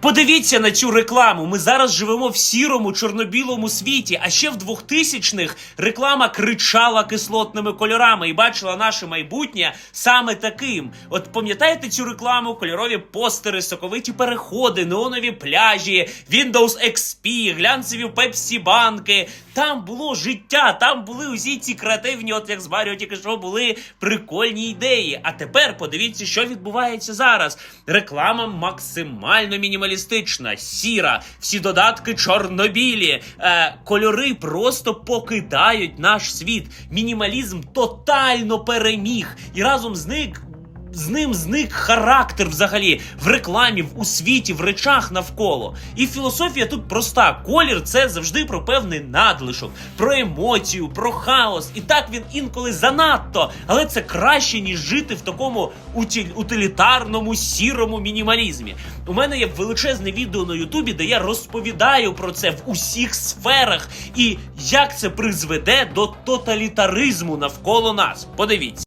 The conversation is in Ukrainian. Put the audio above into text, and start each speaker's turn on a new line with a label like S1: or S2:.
S1: Подивіться на цю рекламу. Ми зараз живемо в сірому чорно-білому світі. А ще в 2000-х реклама кричала кислотними кольорами і бачила наше майбутнє саме таким. От пам'ятаєте цю рекламу? Кольорові постери, соковиті переходи, неонові пляжі, Windows XP, глянцеві пепсі банки. Там було життя, там були усі ці креативні, от як з Маріо тільки що були прикольні ідеї. А тепер подивіться, що відбувається зараз. Реклама максимально мінімалістична, сіра, всі додатки чорнобілі, е, кольори просто покидають наш світ. Мінімалізм тотально переміг, і разом з них з ним зник характер взагалі в рекламі, в світі, в речах навколо. І філософія тут проста: колір це завжди про певний надлишок, про емоцію, про хаос. І так він інколи занадто, але це краще ніж жити в такому утилітарному сірому мінімалізмі. У мене є величезне відео на Ютубі, де я розповідаю про це в усіх сферах і як це призведе до тоталітаризму навколо нас. Подивіться.